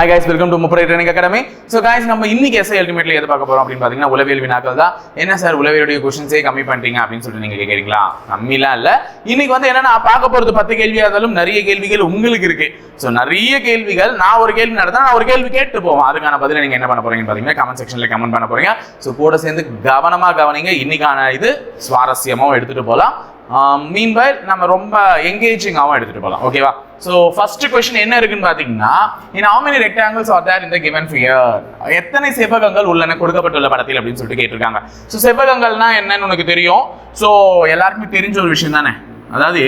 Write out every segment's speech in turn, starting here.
Hi guys welcome to Mupparai training academy so guys நம்ம இன்னைக்கு SI ultimately எது பார்க்க போறோம் அப்படின்னு பார்த்தீங்கன்னா உளவியல் வினாக்கள் தான். என்ன சார் உளவியலுடைய கொஷின்ஸே கம்மி பண்ணிட்டீங்க அப்படின்னு சொல்லிட்டு நீங்க கேட்குறீங்களா கம்மிலாம் இல்ல. இன்னைக்கு வந்து என்னன்னா பார்க்க போறது பத்து கேள்வியா இருந்தாலும் நிறைய கேள்விகள் உங்களுக்கு இருக்கு. ஸோ நிறைய கேள்விகள் நான் ஒரு கேள்வி நடந்தால் நான் ஒரு கேள்வி கேட்டு போவோம் அதுக்கான பதில நீங்க என்ன பண்ண போறீங்கன்னு பார்த்தீங்கன்னா கமெண்ட் செக்ஷன்ல கமெண்ட் பண்ண போறீங்க. ஸோ கூட சேர்ந்து கவனமா கவனிங்க. இன்னைக்கான இது சுவாரஸ்யமாவும் எடுத்துட்டு போகலாம் மீன்வைல் நம்ம ரொம்ப என்கேஜிங்காகவும் எடுத்துட்டு போகலாம் ஓகேவா ஸோ ஃபர்ஸ்ட் கொஸ்டின் என்ன இருக்குன்னு பார்த்தீங்கன்னா in how many are there there in given figure எத்தனை செவ்வகங்கள் உள்ளன? கொடுக்கப்பட்டுள்ள படத்தில் அப்படின்னு சொல்லிட்டு கேட்டிருக்காங்க. ஸோ செவ்வகங்கள்னா என்னன்னு உனக்கு தெரியும். ஸோ எல்லாருக்குமே தெரிஞ்ச ஒரு விஷயம் தானே? அதாவது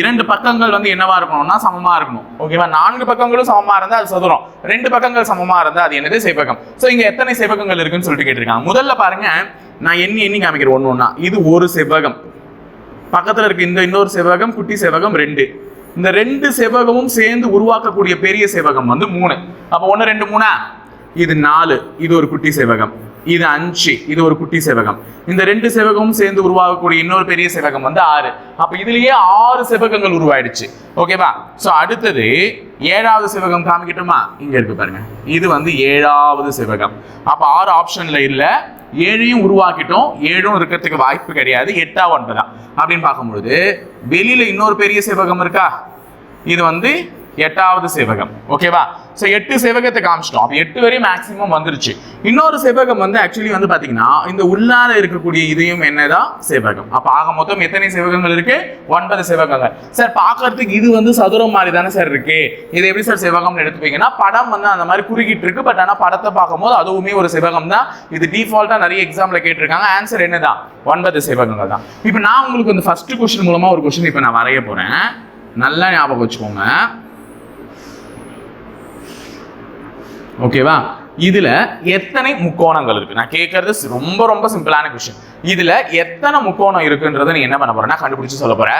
இரண்டு பக்கங்கள் வந்து என்னவா இருக்கணும்னா சமமா இருக்கணும். ஓகேவா நான்கு பக்கங்களும் சமமா இருந்தா அது சதுரம். ரெண்டு பக்கங்கள் சமமா இருந்தா அது என்னது? செவ்வகம். ஸோ இங்க எத்தனை செவ்வகங்கள் இருக்குன்னு சொல்லிட்டு கேட்டிருக்காங்க. முதல்ல பாருங்க நான் எண்ணி எண்ணி காமிக்கிறேன். ஒன்று ஒன்றா இது ஒரு செவ்வகம். பக்கத்துல இருக்க இந்த இன்னொரு செவ்வகம் குட்டி செவ்வகம் ரெண்டு. இந்த ரெண்டு செவ்வகமும் சேர்ந்து உருவாக்கக்கூடிய பெரிய செவ்வகம் வந்து மூணு. அப்ப ஒன்று ரெண்டு மூணா? இது நாலு இது ஒரு குட்டி செவ்வகம். இது அஞ்சு இது ஒரு குட்டி செவகம் இந்த ரெண்டு செவகமும் சேர்ந்து உருவாகக்கூடிய இன்னொரு பெரிய செவகம் வந்து ஆறு. அப்ப இதுலயே ஆறு செவகங்கள் உருவாயிடுச்சு. ஓகேவா சோ அடுத்தது ஏழாவது செவகம் காமிக்கட்டுமா? இங்க இருக்கு பாருங்க. இது வந்து ஏழாவது செவ்வகம். அப்ப ஆறு ஆப்ஷன்ல இல்ல. ஏழையும் உருவாக்கிட்டோம். ஏழும் இருக்கிறதுக்கு வாய்ப்பு கிடையாது. எட்டா ஒன்பதா அப்படின்னு பார்க்கும்பொழுது வெளியில இன்னொரு பெரிய செவ்வகம் இருக்கா? இது வந்து எட்டாவது சேவகம் ஓகேவா ஸோ எட்டு சேவகத்தை காமிச்சிட்டோம். அப்போ எட்டு வரையும் மேக்ஸிமம் வந்துருச்சு. இன்னொரு சேவகம் வந்து ஆக்சுவலி வந்து பார்த்தீங்கன்னா இந்த உள்ளார இருக்கக்கூடிய இதையும் என்னதான்? சேவகம் அப்போ ஆக மொத்தம் எத்தனை சேவகங்கள் இருக்கு? ஒன்பது சேவகங்கள் சார் பார்க்கறதுக்கு இது வந்து சதுரம் மாதிரி தானே சார் இருக்கு. இது எப்படி சார் செவ்வகம்னு எடுத்துப்பீங்கன்னா படம் வந்து அந்த மாதிரி குறுகிட்டு இருக்கு. பட் ஆனால் படத்தை பார்க்கும்போது அதுவுமே ஒரு செவ்வகம் தான். இது டிஃபால்ட்டாக நிறைய எக்ஸாம்ல கேட்டிருக்காங்க. ஆன்சர் என்னதான்? ஒன்பது சேவகங்கள் தான். இப்போ நான் உங்களுக்கு இந்த ஃபர்ஸ்ட் கொஸ்டின் மூலமா ஒரு கொஸ்டின் இப்போ நான் வரைய போறேன். நல்லா ஞாபகம் வச்சுக்கோங்க. ஓகேவா இதுல எத்தனை முக்கோணங்கள் இருக்கு? நான் கேட்கறது ரொம்ப ரொம்ப சிம்பிளான கொஸ்டின் இதுல எத்தனை முக்கோணம் இருக்குன்றதை நீ என்ன பண்ண போறேன்னா கண்டுபிடிச்சு சொல்ல போற.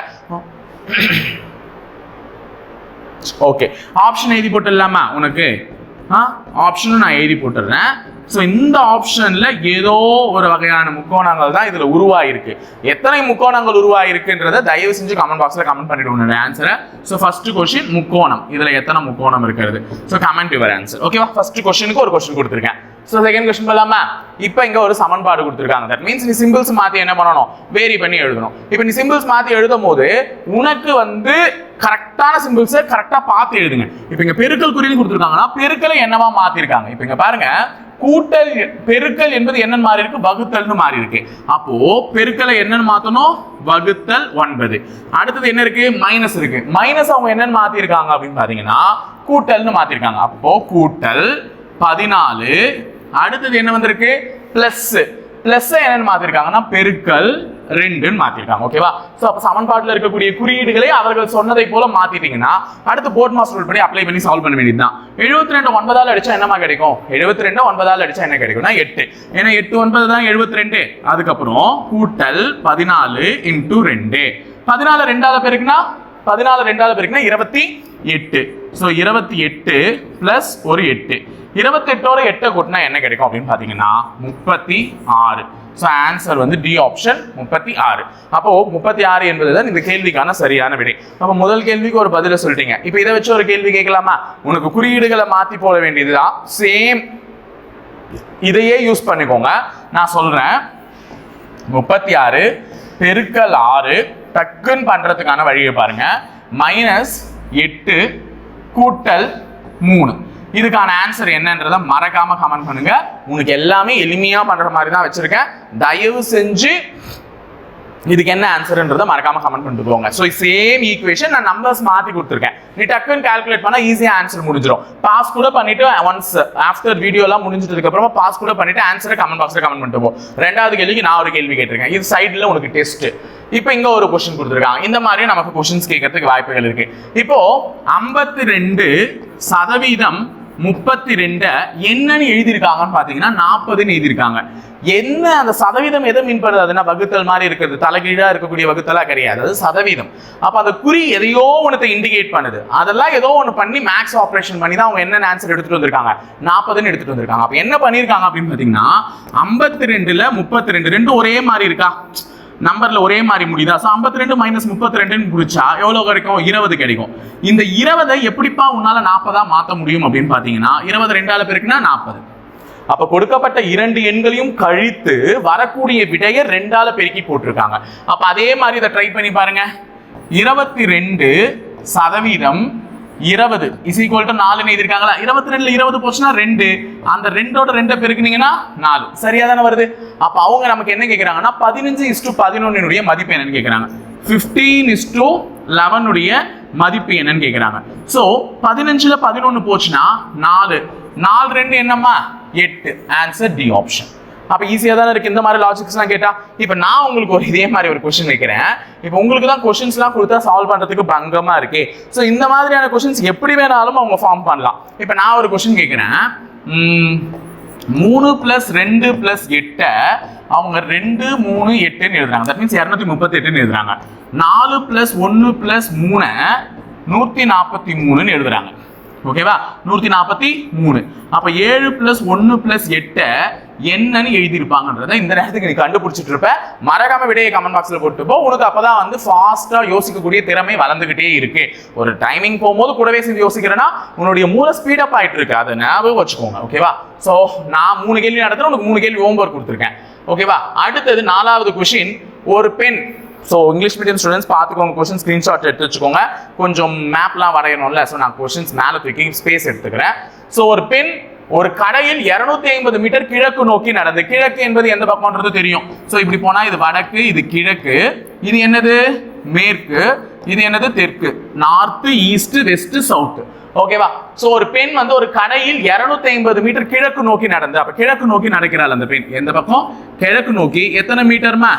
ஓகே ஆப்ஷன் எழுதி போட்டுடலாமா உனக்கு? ஆப்ஷனும் நான் எழுதி போட்டுடுறேன். ஸோ இந்த ஆப்ஷனில் ஏதோ ஒரு வகையான முக்கோணங்கள் தான் இதில் உருவாயிருக்கு. எத்தனை முக்கோணங்கள் உருவாயிருக்குன்றத தயவு செஞ்சு கமெண்ட் பாக்ஸில் கமெண்ட் பண்ணிவிடுவோம் உன்னோட ஆன்சரை ஸோ ஃபர்ஸ்ட் கொஷின் முக்கோணம். இதில் எத்தனை முக்கோணம் இருக்கிறது? ஸோ கமெண்ட் யுவர் ஆன்சர் ஓகேவா ஃபர்ஸ்ட் கொஷனுக்கு ஒரு கொஸ்டின் கொடுத்துருக்கேன். ஸோ செகண்ட் கொஸ்டின் போலாமா? இப்போ இங்கே ஒரு சமன்பாடு கொடுத்துருக்காங்க. தட் மீன்ஸ் நீ சிம்பிள்ஸ் மாற்றி என்ன பண்ணணும்? வேரி பண்ணி எழுதணும். இப்போ நீ சிம்பிள்ஸ் மாற்றி எழுதும் போது உனக்கு வந்து கரெக்டான சிம்பிள்ஸை கரெக்டாக பார்த்து எழுதுங்க. இப்போ இங்கே பெருக்கல் குறின்னு கொடுத்துருக்காங்கன்னா பெருக்கலை என்னவா மாற்றிருக்காங்க இப்போ இங்கே பாருங்க. கூட்டல் பெருக்கல் என்பது என்னன்னு மாறி இருக்கு? வகுத்தல்னு மாறி இருக்கு. அப்போ பெருக்கலை என்னன்னு மாத்தணும்? வகுத்தல் ஒன்பது. அடுத்தது என்ன இருக்கு? மைனஸ் இருக்கு. மைனஸ் அவங்க என்னன்னு மாத்திருக்காங்க அப்படின்னு பாத்தீங்கன்னா கூட்டல்னு மாத்திருக்காங்க. அப்போ கூட்டல் பதினாலு அடுத்தது என்ன வந்திருக்கு? பிளஸ் பிளஸ் என்னன்னு மாத்திருக்காங்கன்னா பெருக்கல் ரெண்டுன்னு மாத்திருக்காங்க. ஓகேவா சோ அப்ப சமன்பாட்டுல இருக்கக்கூடிய குறியீடுகளை அவர்கள் சொன்னதை போல மாத்திட்டீங்கன்னா அடுத்து போர்ட் மாஸ்டர் ரூல் படி அப்ளை பண்ணி சால்வ் பண்ண வேண்டியதுதான். எழுபத்தி ரெண்டு ஒன்பதால் அடிச்சா என்னமா கிடைக்கும்? எழுபத்தி ரெண்டு ஒன்பதால் அடிச்சா என்ன கிடைக்கும்னா எட்டு. ஏன்னா எட்டு ஒன்பது தான் எழுபத்தி ரெண்டு அதுக்கப்புறம் கூட்டல் பதினாலு இன்டூ ரெண்டு. பதினாலு ரெண்டாவது பேருக்குன்னா பதினாலு ரெண்டாவது பேருக்குன்னா இருபத்தி எட்டு. ஸோ இருபத்தி எட்டு ப்ளஸ் ஒரு எட்டு. இருபத்தெட்டோட எட்டை கூட்டினா என்ன கிடைக்கும் அப்படின்னு பார்த்தீங்கன்னா முப்பத்தி ஆறு. ஸோ ஆன்சர் வந்து டி ஆப்ஷன் முப்பத்தி ஆறு. அப்போ முப்பத்தி ஆறு என்பது தான் இந்த கேள்விக்கான சரியான விடை. அப்போ முதல் கேள்விக்கு ஒரு பதில சொல்லிட்டீங்க. இப்போ இதை வச்சு ஒரு கேள்வி கேட்கலாமா? உனக்கு குறியீடுகளை மாற்றி போட வேண்டியதுதான் சேம் இதையே யூஸ் பண்ணிக்கோங்க. நான் சொல்றேன். முப்பத்தி ஆறு பெருக்கல் ஆறு டக்குன்னு பண்றதுக்கான வழியை பாருங்க. மைனஸ் எட்டு கூட்டல் மூணு. இதுக்கான ஆன்சர் என்னன்றதை மறக்காம கமெண்ட் பண்ணுங்க. உனக்கு எல்லாமே எளிமையா பண்ற மாதிரி தான் வச்சிருக்கேன். தயவு செஞ்சு இதுக்கு என்ன ஆன்சர்ன்றதை மறக்காம கமெண்ட் பண்ணிட்டு போங்க ஸோ சேம் ஈக்குவேஷன் நான் நம்பர்ஸ் மாற்றி கொடுத்துருக்கேன். நீ டக்குன்னு கால்குலேட் பண்ணால் ஈஸியாக ஆன்சர் முடிஞ்சிடும் பாஸ் கூட பண்ணிட்டு ஒன்ஸ் ஆஃப்டர் வீடியோலாம் முடிஞ்சதுக்கு அப்புறமா பாஸ் கூட பண்ணிட்டு ஆன்சரை கமெண்ட் பாக்ஸில் கமெண்ட் பண்ணிட்டு போகும் ரெண்டாவது கேள்விக்கு நான் ஒரு கேள்வி கேட்டிருக்கேன். இது சைடில் உனக்கு டெஸ்ட் இப்போ இங்கே ஒரு கொஷின் கொடுத்துருக்காங்க. இந்த மாதிரி நமக்கு கொஷின்ஸ் கேட்கறதுக்கு வாய்ப்புகள் இருக்கு. இப்போ ஐம்பத்தி ரெண்டு சதவீதம் முப்பத்தி ரெண்டை என்னன்னு எழுதியிருக்காங்கன்னு பார்த்தீங்கன்னா நாற்பதுன்னு எழுதியிருக்காங்க. என்ன அந்த சதவீதம் எதை மீன் பண்ணுது அதுனா வகுத்தல் மாதிரி இருக்கிறது? தலைகீழா இருக்கக்கூடிய வகுத்தலாக கிடையாது. அது சதவீதம். அப்போ அந்த குறி எதையோ ஒன்றத்தை இண்டிகேட் பண்ணுது. அதெல்லாம் ஏதோ ஒன்று பண்ணி மேக்ஸ் ஆப்ரேஷன் பண்ணி தான் அவங்க என்ன ஆன்சர் எடுத்துகிட்டு வந்திருக்காங்க? நாற்பதுன்னு எடுத்துகிட்டு வந்திருக்காங்க. அப்போ என்ன பண்ணியிருக்காங்க அப்படின்னு பார்த்தீங்கன்னா ஐம்பத்தி ரெண்டில் முப்பத்தி ரெண்டு ரெண்டும் ஒரே மாதிரி இருக்கா? நம்பர்ல ஒரே மாதிரி முடியுதா? ஸோ ஐம்பத்தி ரெண்டு மைனஸ் முப்பத்தி ரெண்டுன்னு பிடிச்சா எவ்வளோ கிடைக்கும்? இருபது கிடைக்கும். இந்த இருபதை எப்படிப்பா உன்னால நாற்பதா மாற்ற முடியும் அப்படின்னு பார்த்தீங்கன்னா இருபது ரெண்டால பேருக்குன்னா நாற்பது அப்ப கொடுக்கப்பட்ட இரண்டு எண்களையும் கழித்து வரக்கூடிய விடையை ரெண்டால பெருக்கி போட்டிருக்காங்க. அப்ப அதே மாதிரி இதை ட்ரை பண்ணி பாருங்க. இருபத்தி ரெண்டு சதவீதம் இருபது. இஸ் ஈக்குவல் டு நாலுன்னு எழுதிருக்காங்களா இருபத்தி ரெண்டுல இருபது போச்சுன்னா ரெண்டு. அந்த ரெண்டோட ரெண்டை பெருக்குனீங்கன்னா நாலு. சரியா தானே வருது? அப்ப அவங்க நமக்கு என்ன கேக்குறாங்கன்னா பதினஞ்சு இஸ் டு பதினொன்னுடைய மதிப்பு என்னன்னு கேக்குறாங்க. ஃபிஃப்டீன் இஸ் டு லெவனுடைய மதிப்பு என்னன்னு கேட்குறாங்க ஸோ பதினஞ்சுல பதினொன்னு போச்சுன்னா நாலு. நாலு ரெண்டு என்னம்மா? எட்டு. ஆன்சர் டி ஆப்ஷன் அப்ப ஈஸியா தானே இருக்கு? இந்த மாதிரி லாஜிக்ஸ்லாம் கேட்டா இப்ப நான் உங்களுக்கு ஒரு இதே மாதிரி ஒரு கொஸ்டின் வைக்கிறேன். இப்போ உங்களுக்கு தான் கொஷின்ஸ்லாம் கொடுத்தா சால்வ் பண்றதுக்கு பங்கமா இருக்கு. ஸோ இந்த மாதிரியான கொஸ்டின்ஸ் எப்படி வேணாலும் அவங்க ஃபார்ம் பண்ணலாம். இப்போ நான் ஒரு கொஸ்டின் கேட்கிறேன் மூணு பிளஸ் ரெண்டு பிளஸ் எட்டை அவங்க ரெண்டு மூணு எட்டுன்னு எழுதுறாங்க. தட் மீன்ஸ் இரநூத்தி முப்பத்தி எட்டுன்னு எழுதுறாங்க. நாலு பிளஸ் ஒன்று பிளஸ் மூணை நூற்றி நாற்பத்தி மூணுன்னு எழுதுறாங்க. ஓகேவா நூற்றி நாற்பத்தி மூணு. அப்போ ஏழு பிளஸ் ஒன்று பிளஸ் எட்டை என்னன்னு எழுதியிருப்பாங்கன்றத இந்த நேரத்துக்கு நீ கண்டுபிடிச்சிட்டு இருப்ப. மறக்காம விடையை கமெண்ட் பாக்ஸில் போட்டு போ உனக்கு அப்பதான் வந்து ஃபாஸ்ட்டாக யோசிக்கக்கூடிய திறமை வளர்ந்துகிட்டே இருக்கு. ஒரு டைமிங் போகும்போது கூடவே சேர்ந்து யோசிக்கிறேன்னா உன்னுடைய மூளை ஸ்பீடப் ஆயிட்டு இருக்கு. அதை ஞாபகம் வச்சுக்கோங்க ஓகேவா ஸோ நான் மூணு கேள்வி நடத்துறேன் உனக்கு மூணு கேள்வி ஹோம்ஒர்க் கொடுத்துருக்கேன். ஓகேவா அடுத்தது நாலாவது கொஷின் ஒரு பெண் ஸோ இங்கிலீஷ் மீடியம் ஸ்டூடெண்ட்ஸ் பார்த்துக்கோங்க கொஷின் ஸ்க்ரீன்ஷாட் எடுத்து வச்சுக்கோங்க. கொஞ்சம் மேப்லாம் வரையணும்ல. ஸோ நான் கொஷின்ஸ் மேலே தூக்கி ஸ்பேஸ் எடுத்துக்கிறேன். ஸோ ஒரு பெண் ஒரு கடையில் 250 ஐம்பது மீட்டர் கிழக்கு நோக்கி நடந்து கிழக்கு என்பது எந்த பக்கம்ன்றது தெரியும். ஸோ இப்படி போனா இது வடக்கு இது கிழக்கு இது என்னது? மேற்கு இது என்னது? தெற்கு. நார்த் ஈஸ்ட் வெஸ்ட் சவுத் ஓகேவா சோ ஒரு பெண் வந்து ஒரு கடையில் 250 ஐம்பது மீட்டர் கிழக்கு நோக்கி நடந்து அப்ப கிழக்கு நோக்கி நடக்கிறாள் அந்த பெண். எந்த பக்கம்? கிழக்கு நோக்கி. எத்தனை மீட்டர்மா?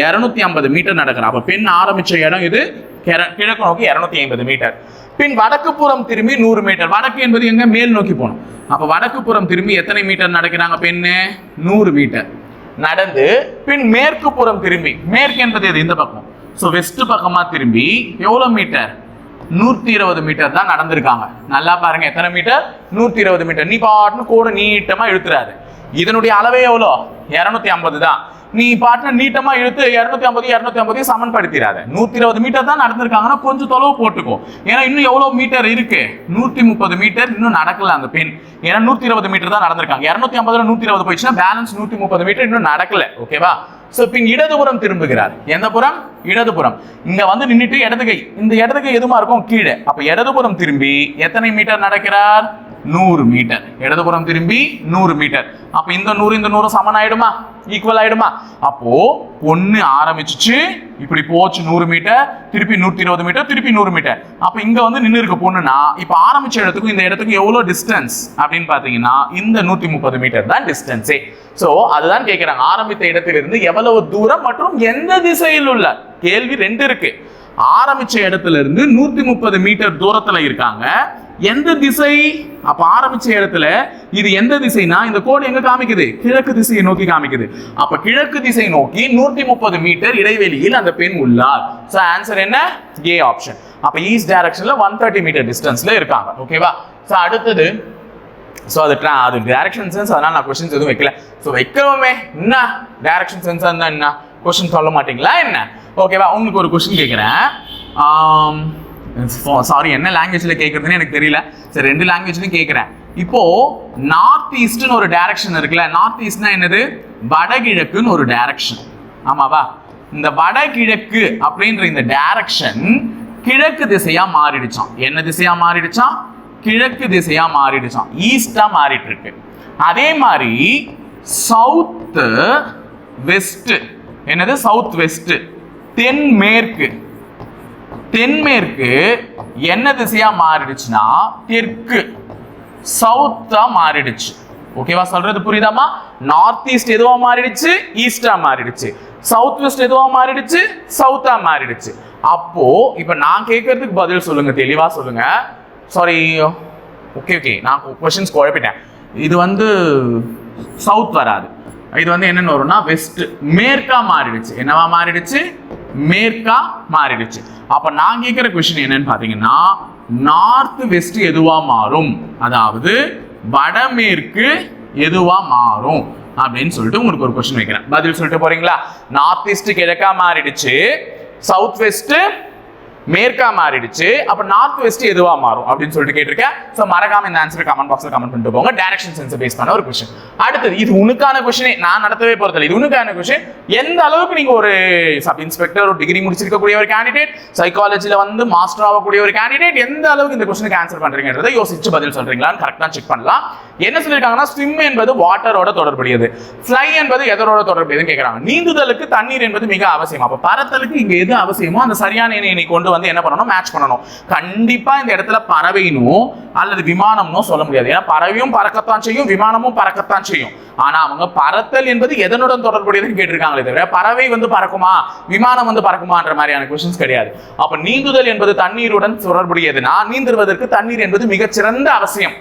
இருநூத்தி ஐம்பது மீட்டர் நடக்கிறா அப்ப பெண் ஆரம்பிச்ச இடம் இது கிழக்கு நோக்கி இருநூத்தி ஐம்பது மீட்டர். பின் வடக்கு புறம் திரும்பி நூறு மீட்டர். வடக்கு என்பது எங்க? மேல் நோக்கி போகணும். அப்ப வடக்கு புறம் திரும்பி எத்தனை மீட்டர் நடக்கிறாங்க பெண்ணு நூறு மீட்டர். நடந்து பின் மேற்கு புறம் திரும்பி. மேற்கு என்பது எது? இந்த பக்கம். ஸோ வெஸ்ட் பக்கமா திரும்பி எவ்வளவு மீட்டர்? நூத்தி இருபது மீட்டர் தான் நடந்திருக்காங்க. நல்லா பாருங்க எத்தனை மீட்டர்? நூத்தி இருபது மீட்டர். நீ பாட்டுன்னு கூட நீட்டமா இழுத்துறாரு. இதனுடைய அளவே எவ்வளோ? இரநூத்தி ஐம்பது தான். நீ பாட்டின நீட்டமா இழுத்து இரநூத்தி ஐம்பது இரநூத்தி ஐம்பதையும் சமன்படுத்திடாத. நூத்தி இருபது மீட்டர் தான் நடந்திருக்காங்கன்னா கொஞ்சம் தொலைவு போட்டுக்கும் ஏன்னா இன்னும் எவ்வளவு மீட்டர் இருக்கு? நூத்தி முப்பது மீட்டர் இன்னும் நடக்கல அந்த பெண் ஏன்னா நூத்தி இருபது மீட்டர் தான் நடந்திருக்காங்க. இரநூத்தி ஐம்பதுல நூத்தி இருபது போயிடுச்சுன்னா பேலன்ஸ் நூத்தி முப்பது மீட்டர் இன்னும் நடக்கல. ஓகேவா சோ பின் இடதுபுறம் திரும்புகிறார். எந்த புறம்? இடதுபுறம் இங்க வந்து நின்றுட்டு இடதுகை இந்த இடதுகை எதுமா இருக்கும்? கீழே. அப்ப இடதுபுறம் திரும்பி எத்தனை மீட்டர் நடக்கிறார்? நூறு மீட்டர். இடதுபுறம் திரும்பி நூறு மீட்டர். அப்ப இந்த நூறு இந்த நூறு சமன் ஆயிடுமா? ஈக்குவல் ஆயிடுமா? அப்போ பொண்ணு ஆரம்பிச்சுச்சு இப்படி போச்சு நூறு மீட்டர் திருப்பி நூத்தி இருபது மீட்டர் திருப்பி நூறு மீட்டர். அப்ப இங்க வந்து நின்று இருக்க பொண்ணுனா இப்ப ஆரம்பிச்ச இடத்துக்கும் இந்த இடத்துக்கும் எவ்வளவு டிஸ்டன்ஸ் அப்படின்னு பாத்தீங்கன்னா இந்த நூத்தி முப்பது மீட்டர் தான் டிஸ்டன்ஸே சோ அதுதான் கேட்கிறாங்க ஆரம்பித்த இடத்திலிருந்து எவ்வளவு தூரம் மற்றும் எந்த திசையில் உள்ள? கேள்வி ரெண்டு இருக்கு. ஆரம்பிச்ச இடத்துல இருந்து நூத்தி முப்பது மீட்டர் தூரத்துல இருக்காங்க. எந்த திசை? அப்ப ஆரம்பிச்ச இடத்துல இது எந்த திசைனா இந்த கோடு எங்க காமிக்குது? கிழக்கு திசையை நோக்கி காமிக்குது. அப்ப கிழக்கு திசை நோக்கி நூத்தி முப்பது மீட்டர் இடைவெளியில் அந்த பெண் உள்ளார் சோ ஆன்சர் என்ன? ஏ ஆப்ஷன் அப்ப ஈஸ்ட் டைரக்ஷன்ல ஒன் தேர்ட்டி மீட்டர் டிஸ்டன்ஸ்ல இருக்காங்க. ஓகேவா சோ அடுத்தது ஸோ அது ட்ரா அது டைரக்ஷன் சென்ஸ் அதனால நான் கொஸ்டின்ஸ் எதுவும் வைக்கல. ஸோ வைக்கிறோமே என்ன? டைரக்ஷன் சென்ஸ் இருந்தால் என்ன? கொஸ்டின் சொல்ல மாட்டீங்களா? என்ன? ஓகேவா உங்களுக்கு ஒரு கொஸ்டின் கேட்குறேன் சாரி என்ன லாங்குவேஜில் கேட்குறதுன்னு எனக்கு தெரியல. சரி ரெண்டு லாங்குவேஜ்லையும் கேட்குறேன் இப்போ நார்த் ஈஸ்ட்னு ஒரு டைரக்ஷன் இருக்குல்ல நார்த் ஈஸ்ட்னா என்னது? வடகிழக்குன்னு ஒரு டைரக்ஷன் ஆமாவா? இந்த வடகிழக்கு அப்படின்ற இந்த டைரக்ஷன் கிழக்கு திசையா மாறிடுச்சான் என்ன திசையா மாறிடுச்சான் கிழக்கு திசையா மாறிடுச்சான் ஈஸ்டா மாறிட்டு இருக்கு அதே மாதிரி சவுத்து வெஸ்ட் என்னது? சவுத் வெஸ்ட் தென்மேற்கு. தென்மேற்கு என்ன திசையா மாறிடுச்சுன்னா தெற்கு சவுத்தா மாறிடுச்சு. ஓகேவா சொல்றது புரியுதாமா நார்த் ஈஸ்ட் எதுவா மாறிடுச்சு? ஈஸ்டா மாறிடுச்சு. சவுத் வெஸ்ட் எதுவா மாறிடுச்சு? சவுத்தா மாறிடுச்சு. அப்போ இப்ப நான் கேட்கறதுக்கு பதில் சொல்லுங்க தெளிவா சொல்லுங்க. சாரி ஓகே ஓகே நான் கொஷின்ஸ் குழப்பிட்டேன். இது வந்து சவுத் வராது. இது வந்து என்னென்னு வரும்னா வெஸ்ட் மேற்கா மாறிடுச்சு. என்னவா மாறிடுச்சு? மேற்கா மாறிடுச்சு. அப்ப நான் கேட்கிற கொஸ்டின் என்னன்னு பாத்தீங்கன்னா நார்த் வெஸ்ட் எதுவா மாறும்? அதாவது வடமேற்கு எதுவா மாறும்? அப்படின்னு சொல்லிட்டு உங்களுக்கு ஒரு கொஸ்டின் வைக்கிறேன். பதில் சொல்லிட்டு போறீங்களா? நார்த் ஈஸ்ட் கிழக்கா மாறிடுச்சு. சவுத் வெஸ்ட் மேற்கா மாறிடுச்சு. அப்ப நார்த் வெஸ்ட் எதுவா மாறும் அப்படின்னு சொல்லிட்டு கேட்டிருக்கேன். சோ மறக்காம இந்த ஆன்சர் கமெண்ட் பாக்ஸ்ல கமெண்ட் பண்ணிட்டு போங்க. டைரக்ஷன் சென்ஸ் பேஸ் பண்ண ஒரு கொஸ்டின் அடுத்தது இது உனக்கான கொஸ்டினே நான் நடத்தவே போறதில்ல. இது உனக்கான கொஸ்டின் எந்த அளவுக்கு நீங்க ஒரு சப் இன்ஸ்பெக்டர் ஒரு டிகிரி முடிச்சிருக்கக்கூடிய ஒரு கேண்டிடேட் சைக்காலஜில வந்து மாஸ்டர் ஆகக்கூடிய ஒரு கேண்டிடேட் எந்த அளவுக்கு இந்த கொஸ்டினுக்கு ஆன்சர் பண்றீங்கன்றதை யோசிச்சு பதில் சொல்றீங்களான்னு கரெக்டா செக் பண்ணலாம். என்ன சொல்லியிருக்காங்கன்னா ஸ்விம் என்பது வாட்டரோட தொடர்புடையது. ஃப்ளை என்பது எதரோட தொடர்புடையதுன்னு கேட்கறாங்க நீந்துதலுக்கு தண்ணீர் என்பது மிக அவசியம். அப்ப பரத்தலுக்கு இங்க எது அவசியமோ அந்த சரியான இணையை கொண்டு வந்து என்ன பண்ணணும்? மேட்ச் பண்ணணும். கண்டிப்பா இந்த இடத்துல பறவைனோ அல்லது விமானம்னோ சொல்ல முடியாது. ஏன்னா பறவையும் பறக்கத்தான் செய்யும் விமானமும் பறக்கத்தான் செய்யும். ஆனா அவங்க பறத்தல் என்பது எதனுடன் தொடர்புடையதுன்னு கேட்டிருக்காங்களே தவிர பறவை வந்து பறக்குமா? விமானம் வந்து பறக்குமான்ற மாதிரியான கொஸ்டின்ஸ் கிடையாது. அப்ப நீந்துதல் என்பது தண்ணீருடன் தொடர்புடையதுன்னா நீந்துருவதற்கு தண்ணீர் என்பது மிகச்சிறந்த அவசியம்.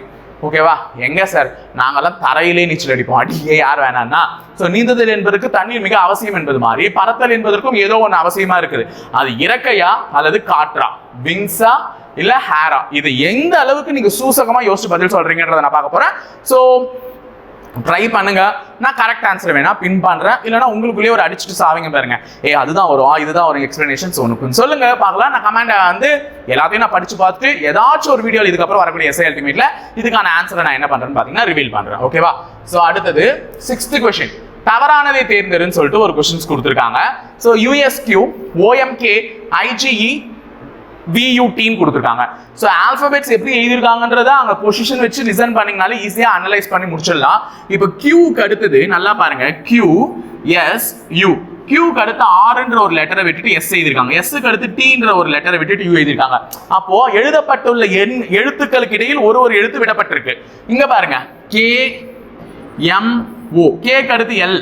ஓகேவா? எங்க சார்? நாங்கெல்லாம் தரையிலே நீச்சல் அடிப்போம். அடியே யார் வேணாம்னா ஸோ நீந்துதல் என்பதற்கு தண்ணீர் மிக அவசியம் என்பது மாதிரி பறத்தல் என்பதற்கும் ஏதோ ஒன்று அவசியமா இருக்குது. அது இறக்கையா அல்லது காற்றா? விங்ஸா இல்ல ஹேரா? இது எந்த அளவுக்கு நீங்க சூசகமா யோசிச்சு பதில் சொல்றீங்கன்றத நான் பார்க்க போறேன். ஸோ ட்ரை பண்ணுங்க. நான் கரெக்ட் ஆன்சர் வேணா பின் பண்றேன். இல்லைனா உங்களுக்குள்ளேயே ஒரு அடிச்சுட்டு சாவிங்க பாருங்க. ஏ அதுதான் வரும் ஆ, இதுதான் ஒரு எக்ஸ்பிளனேஷன்ஸ் ஒன்று சொல்லுங்க பார்க்கலாம். நான் கமெண்ட் வந்து எல்லாத்தையும் நான் படிச்சு பார்த்துட்டு ஏதாச்சும் ஒரு வீடியோ இதுக்கப்புறம் வரக்கூடிய எஸ்ஐ அல்டிமேட்ல இதுக்கான ஆன்சரை நான் என்ன பண்றேன்னு பாத்தீங்கன்னா ரிவீல் பண்றேன். ஓகேவா ஸோ அடுத்தது சிக்ஸ்த் கொஸ்டின் தவறானதை தேர்ந்தெடுன்னு சொல்லிட்டு ஒரு கொஸ்டின்ஸ் கொடுத்துருக்காங்க. ஸோ யூஎஸ்கியூ ஓஎம்கே ஐஜிஇ வியூடின்னு கொடுத்துருக்காங்க. ஸோ ஆல்ஃபபெட்ஸ் எப்படி எழுதியிருக்காங்கன்றத அங்கே பொசிஷன் வச்சு லிசன் பண்ணிங்கனாலே ஈஸியாக அனலைஸ் பண்ணி முடிச்சிடலாம். இப்போ கியூக்கு அடுத்தது நல்லா பாருங்க. கியூ எஸ் யூ கியூக்கு அடுத்து ஆர்ன்ற ஒரு லெட்டரை விட்டுட்டு எஸ் எழுதியிருக்காங்க. எஸ்ஸுக்கு அடுத்து டீன்ற ஒரு லெட்டரை விட்டுட்டு யூ எழுதியிருக்காங்க. அப்போ எழுதப்பட்டுள்ள எண் எழுத்துக்களுக்கு இடையில் ஒரு ஒரு எழுத்து விடப்பட்டிருக்கு. இங்க பாருங்க. கே எம் ஓ கேக்கு அடுத்து எல்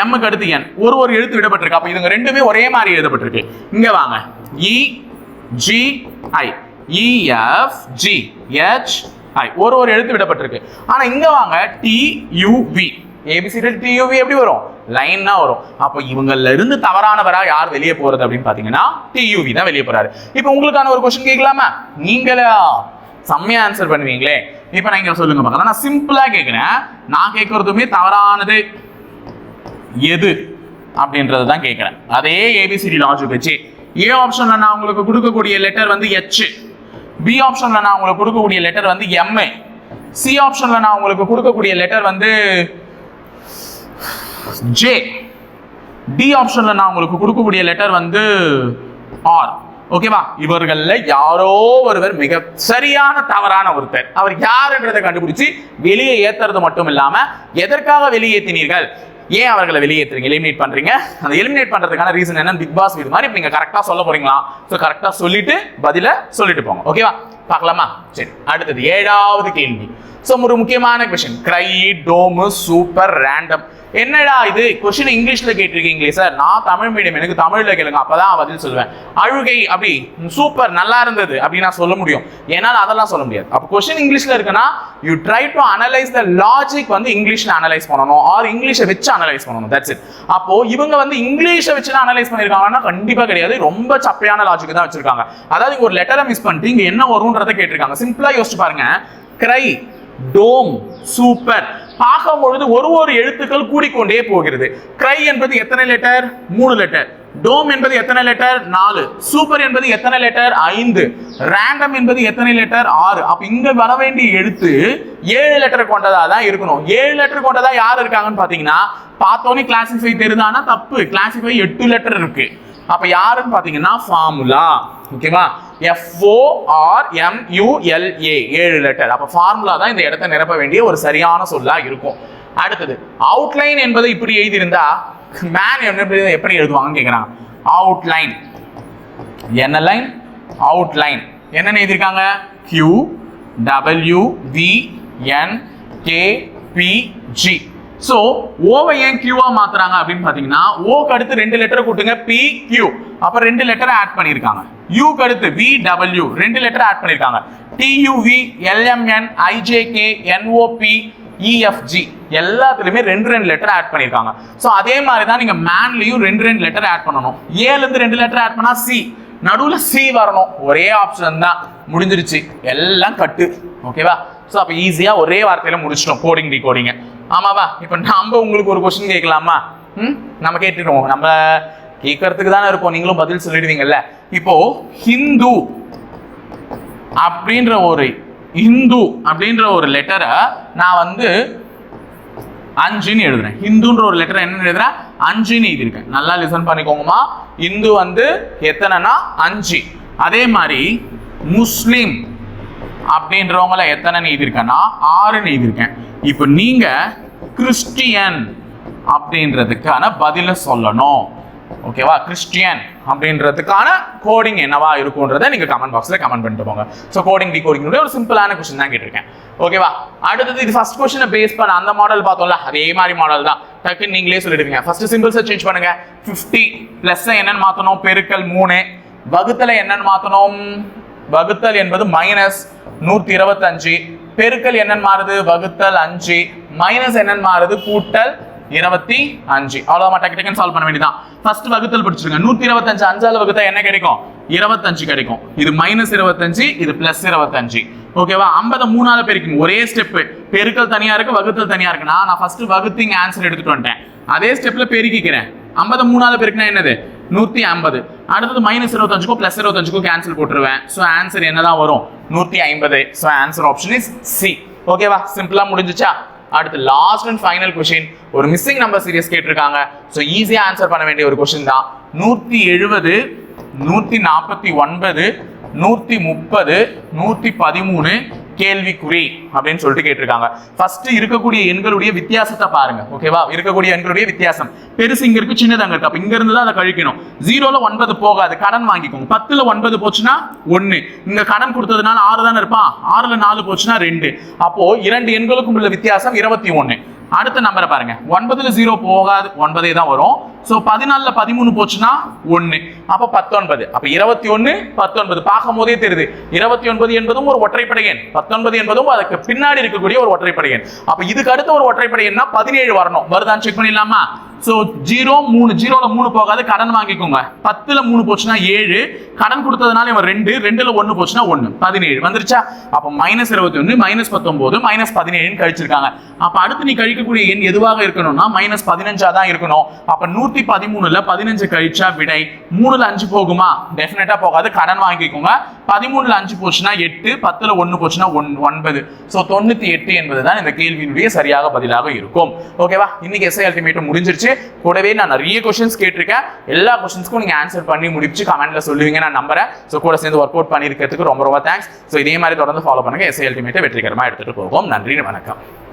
எம்முக்கு அடுத்து என் ஒரு ஒரு எழுத்து விடப்பட்டிருக்கு. அப்போ இதுங்க ரெண்டுமே ஒரே மாதிரி எழுதப்பட்டிருக்கு. இங்க வாங்க. E GI EFG EF G I ஒரு ஒரு எழுத்து விடப்பட்டிருக்கு. ஆனா இங்க வாங்க டி யூ ஏபிசிடி டியூவி எப்படி வரும்? லைன்னா வரும். அப்போ இவங்கள இருந்து தவறானவரா யார் வெளியே போறது அப்படின்னு பாத்தீங்கன்னா டியூவி தான் வெளியே போறாரு. இப்போ உங்களுக்கான ஒரு கொஸ்டின் கேட்கலாமா? நீங்களா? செம்மையா ஆன்சர் பண்ணுவீங்களே. இப்போ நான் இங்க சொல்லுங்க பார்க்கலாம். நான் சிம்பிளா கேட்கிறேன் நான் கேட்கறதுமே தவறானது எது? அப்படின்றது தான் கேட்குறேன் அதே ஏபிசிடி லாஜிக் வச்சு ஏ ஆப்ஷன்ல நான் உங்களுக்கு கொடுக்கக்கூடிய லெட்டர் வந்து எச் பி ஆப்ஷன்ல நான் உங்களுக்கு கொடுக்கக்கூடிய லெட்டர் வந்து எம்ஏ சி ஆப்ஷன்ல நான் உங்களுக்கு கொடுக்கக்கூடிய லெட்டர் வந்து ஜே டி ஆப்ஷன்ல நான் உங்களுக்கு கொடுக்கக்கூடிய லெட்டர் வந்து ஆர் ஓகேவா இவர்கள்ல யாரோ ஒருவர் மிக சரியான தவறான ஒருத்தர். அவர் யாருன்றதை கண்டுபிடிச்சு வெளியே ஏத்துறது மட்டும் இல்லாம எதற்காக வெளியேற்றினீர்கள் ஏன் அவர்களை வெளியேற்றுறீங்க எலிமினேட் பண்றீங்க? அந்த எலிமினேட் பண்றதுக்கான ரீசன் என்ன? பிக் பாஸ் இது மாதிரி நீங்க கரெக்டா சொல்ல போறீங்களா? ஸோ கரெக்டா சொல்லிட்டு பதில சொல்லிட்டு போங்க. ஓகேவா பார்க்கலாமா? சரி. அடுத்தது ஏழாவது கேள்வி. ஸோ ஒரு முக்கியமான கொஷின் கிரை டோமு சூப்பர் ரேண்டம் என்னடா இது? கொஸ்டின் இங்கிலீஷ்ல கேட்டிருக்கீங்களே சார் நான் தமிழ் மீடியம் எனக்கு தமிழ்ல கேளுங்க. அப்பதான் பதில் சொல்லுவேன் அழுகை அப்படி சூப்பர் நல்லா இருந்தது அப்படின்னு நான் சொல்ல முடியும். என்னால் அதெல்லாம் சொல்ல முடியாது. அப்போ கொஷின் இங்கிலீஷ்ல இருக்குன்னா you try to analyse the logic வந்து இங்கிலீஷ்ல அனலைஸ் பண்ணணும். ஆர் இங்கிலீஷை வச்சு அனலைஸ் பண்ணணும். தட்ஸ் இட் அப்போ இவங்க வந்து இங்கிலீஷை வச்சு அனலைஸ் பண்ணிருக்காங்கன்னா கண்டிப்பா கிடையாது. ரொம்ப சப்பையான லாஜிக் தான் வச்சிருக்காங்க. அதாவது ஒரு லெட்டரை மிஸ் பண்ணிட்டு இங்க என்ன வரும்ன்றதை கேட்டிருக்காங்க. சிம்பிளா யோசிச்சு பாருங்க. கிரை டோம் சூப்பர் பார்க்கும் பொழுது ஒரு ஒரு எழுத்துக்கள் கூடிக்கொண்டே போகிறது. கிரை என்பது எத்தனை லெட்டர் மூணு லெட்டர் டோம் என்பது எத்தனை லெட்டர் நாலு. சூப்பர் என்பது எத்தனை லெட்டர் ஐந்து. ரேண்டம் என்பது எத்தனை லெட்டர் ஆறு. அப்ப இங்க வர வேண்டிய எழுத்து ஏழு லெட்டர் கொண்டதா தான் இருக்கணும். ஏழு லெட்டர் கொண்டதா யார் இருக்காங்கன்னு பாத்தீங்கன்னா பார்த்தோன்னே கிளாசிஃபை தெரிதானா தப்பு. கிளாசிஃபை எட்டு லெட்டர் இருக்கு. அப்ப யாருன்னு பாத்தீங்கன்னா ஃபார்முலா ஓகேவா எஃப்ஓஆர்எம்யூஎல்ஏ ஏழு லெட்டர் அப்ப ஃபார்முலா தான் இந்த இடத்த நிரப்ப வேண்டிய ஒரு சரியான சொல்லா இருக்கும். அடுத்தது அவுட்லைன் என்பது இப்படி எழுதியிருந்தா மேன் என்ன எப்படி எழுதுவாங்கன்னு கேட்குறான் அவுட்லைன் என்ன லைன் அவுட்லைன் என்னென்ன எழுதியிருக்காங்க? Q W V N so ஓவை ஏன் கியூவா மாத்துறாங்க அப்படின்னு பார்த்தீங்கன்னா ஓக்கு அடுத்து ரெண்டு லெட்டர் கூட்டுங்க பி கியூ அப்போ ரெண்டு லெட்டர் ஆட் பண்ணியிருக்காங்க யூக்கு அடுத்து வி டபிள்யூ ரெண்டு லெட்டர் ஆட் பண்ணிருக்காங்க. T U V L M N I J K N O P E F G e, எல்லாத்துலேயுமே ரெண்டு ரெண்டு லெட்டர் ஆட் பண்ணியிருக்காங்க ஸோ அதே மாதிரி தான் நீங்கள் மேன்லேயும் ரெண்டு ரெண்டு லெட்டர் ஆட் பண்ணணும். ஏலேருந்து ரெண்டு லெட்டர் ஆட் பண்ணால் சி நடுவில் சி வரணும். ஒரே ஆப்ஷன் தான். முடிஞ்சிருச்சு. எல்லாம் கட்டு ஓகேவா ஸோ அப்போ ஈஸியாக ஒரே வார்த்தையில் முடிச்சிட்டோம். கோடிங் டிகோடிங்க ஆமாவா இப்போ நாம் உங்களுக்கு ஒரு கொஸ்டின் கேட்கலாமா? ம்? நம்ம கேட்டுருவோம் நம்ம கேட்கறதுக்கு தானே இருப்போம் நீங்களும் பதில் சொல்லிடுவீங்கல்ல. இப்போ ஹிந்து அப்படின்ற ஒரு இந்து அப்படின்ற ஒரு லெட்டரை நான் வந்து அஞ்சுன்னு எழுதுறேன். ஹிந்துன்ற ஒரு லெட்டர் என்ன எழுதுறேன் அஞ்சுன்னு எழுதியிருக்கேன். நல்லா லிசன் பண்ணிக்கோங்கம்மா. இந்து வந்து எத்தனைனா அஞ்சு. அதே மாதிரி முஸ்லீம் அப்படின்றவங்கள எத்தனைன்னு எழுதியிருக்கேன்னா ஆறுன்னு எழுதியிருக்கேன் இப்போ நீங்கள் கிறிஸ்டியன் அப்படின்றதுக்கான பதிலை சொல்லணும். ஓகேவா? கிறிஸ்டியன் அப்படின்றதுக்கான கோடிங் என்னவா இருக்கும்ன்றதை நீங்க கமெண்ட் பாக்ஸ்ல கமெண்ட் பண்ணிட்டு போங்க. ஸோ கோடிங் டி கோடிங் ஒரு சிம்பிளான கொஸ்டின் தான் கேட்டிருக்கேன். ஓகேவா? அடுத்தது இது ஃபர்ஸ்ட் கொஸ்டினை பேஸ் பண்ண அந்த மாடல் பார்த்தோம்ல அதே மாதிரி மாடல் தான். டக்குன்னு நீங்களே சொல்லிடுவீங்க. ஃபர்ஸ்ட் சிம்பிள்ஸை சேஞ்ச் பண்ணுங்க. ஃபிஃப்டி பிளஸ் என்னன்னு மாற்றணும் பெருக்கல் மூணு. வகுத்தல என்னன்னு மாற்றணும் வகுத்தல் என்பது மைனஸ் நூத்தி இருபத்தஞ்சு. பெருக்கல் என்னன்னு மாறுது? வகுத்தல் அஞ்சு. மைனஸ் என்னன்னு மாறுது? கூட்டல் இருபத்தி அஞ்சு. அவ்வளோ டக்கு டக்குன்னு சால்வ் பண்ண வேண்டியதான் ஃபர்ஸ்ட் வகுத்தல் படிச்சிருங்க. நூத்தி இருபத்தஞ்சு அஞ்சால வகுத்தா என்ன கிடைக்கும்? இருபத்தஞ்சு கிடைக்கும். இது மைனஸ் இருபத்தஞ்சு இது பிளஸ் இருபத்தஞ்சு. ஓகேவா ஐம்பது மூணால பெருக்கும் ஒரே ஸ்டெப் பெருக்கல் தனியா இருக்கு வகுத்தல் தனியா இருக்குன்னா நான் ஃபர்ஸ்ட் வகுத்திங்க ஆன்சர் எடுத்துட்டு வந்துட்டேன். அதே ஸ்டெப்ல பெருக்கிக்கிறேன். ஐம்பது மூணால பெருக்குனா என்னது? நூற்றி ஐம்பது. அடுத்தது மைனஸ் இருபத்தஞ்சுக்கும் பிளஸ் இருபத்தஞ்சுக்கும் கேன்சல் போட்டுருவேன். ஸோ ஆன்சர் என்னதான் வரும்? நூற்றி ஐம்பது. So answer option is C ஓகேவா சிம்பிளாக முடிஞ்சிச்சா? அடுத்து லாஸ்ட் அண்ட் ஃபைனல் கொஷின் ஒரு மிஸ்ஸிங் நம்பர் சீரியஸ் கேட்டிருக்காங்க. ஸோ ஈஸியாக ஆன்சர் பண்ண வேண்டிய ஒரு கொஷின் தான். நூற்றி எழுபது நூற்றி நாற்பத்தி ஒன்பது நூற்றி முப்பது நூற்றி பதிமூணு கேள்விக்குறி அப்படின்னு சொல்லிட்டு கேட்டிருக்காங்க. ஃபர்ஸ்ட் இருக்கக்கூடிய எண்களுடைய வித்தியாசத்தை பாருங்க ஓகேவா இருக்கக்கூடிய எண்களுடைய வித்தியாசம். பெருசு இங்க இருக்கு சின்னது அங்க இருக்கு. அப்ப இங்க இருந்து தான் அதை கழிக்கணும். ஜீரோல ஒன்பது போகாது. கடன் வாங்கிக்கோங்க. பத்துல ஒன்பது போச்சுன்னா ஒன்னு இங்க கடன் கொடுத்ததுனால ஆறு தானே இருப்பான் ஆறுல நாலு போச்சுன்னா ரெண்டு. அப்போ இரண்டு எண்களுக்கும் உள்ள வித்தியாசம் இருபத்தி ஒன்னு அடுத்த நம்பரை பாருங்க. ஒன்பதுல ஜீரோ போகாது. ஒன்பதே தான் வரும். ஸோ பதினாலுல பதிமூணு போச்சுன்னா ஒன்னு அப்போ பத்தொன்பது. அப்போ இருபத்தி ஒன்னு பத்தொன்பது. பார்க்கும் போதே தெரியுது. இருபத்தி ஒன்பது என்பதும் ஒரு ஒற்றைப்படை எண். பத்தொன்பது என்பதும் அதுக்கு பின்னாடி இருக்கக்கூடிய ஒரு ஒற்றைப்படை எண். அப்போ இதுக்கு அடுத்த ஒரு ஒற்றைப்படை எண்ணா பதினேழு வரணும். வருதான்னு செக் பண்ணிடலாமா? ஸோ ஜீரோ மூணு. ஜீரோவில் மூணு போகாது. கடன் வாங்கிக்கோங்க. பத்தில் மூணு போச்சுன்னா ஏழு. கடன் கொடுத்ததுனால இவன் ரெண்டு. ரெண்டுல ஒன்று போச்சுன்னா ஒன்று பதினேழு. வந்துருச்சா? அப்போ மைனஸ் இருபத்தி ஒன்று மைனஸ் பத்தொம்போது மைனஸ் பதினேழுன்னு கழிச்சிருக்காங்க. அப்போ அடுத்து நீ கழிக்கக்கூடிய எண் எதுவாக இருக்கணும்னா மைனஸ் பதினஞ்சாக தான் இருக்கணும். அப்ப நூத்தி பதிமூணுல பதினஞ்சு கழிச்சா விடை. மூணுல அஞ்சு போகுமா? டெஃபினட்டா போகாது. கடன் வாங்கிக்கோங்க. பதிமூணுல அஞ்சு போச்சுன்னா எட்டு பத்துல ஒண்ணு போச்சுன்னா ஒன் ஒன்பது. ஸோ தொண்ணூத்தி எட்டு என்பது தான் இந்த கேள்வியினுடைய சரியாக பதிலாக இருக்கும். ஓகேவா இன்னைக்கு எஸ்ஐ அல்டிமேட்டும் முடிஞ்சிருச்சு. கூடவே நான் நிறைய கொஸ்டின்ஸ் கேட்டிருக்கேன். எல்லா கொஸ்டின்ஸ்க்கும் நீங்க ஆன்சர் பண்ணி முடிச்சு கமெண்ட்ல சொல்லுவீங்க. நான் நம்புறேன். ஸோ கூட சேர்ந்து ஒர்க் அவுட் பண்ணிருக்கிறதுக்கு ரொம்ப ரொம்ப தேங்க்ஸ் ஸோ இதே மாதிரி தொடர்ந்து ஃபாலோ பண்ணுங்க. எஸ்ஐ அல்டிமேட்டை வெற்றிகரமா எடுத்துட்டு போகும். நன்றி வணக்கம்.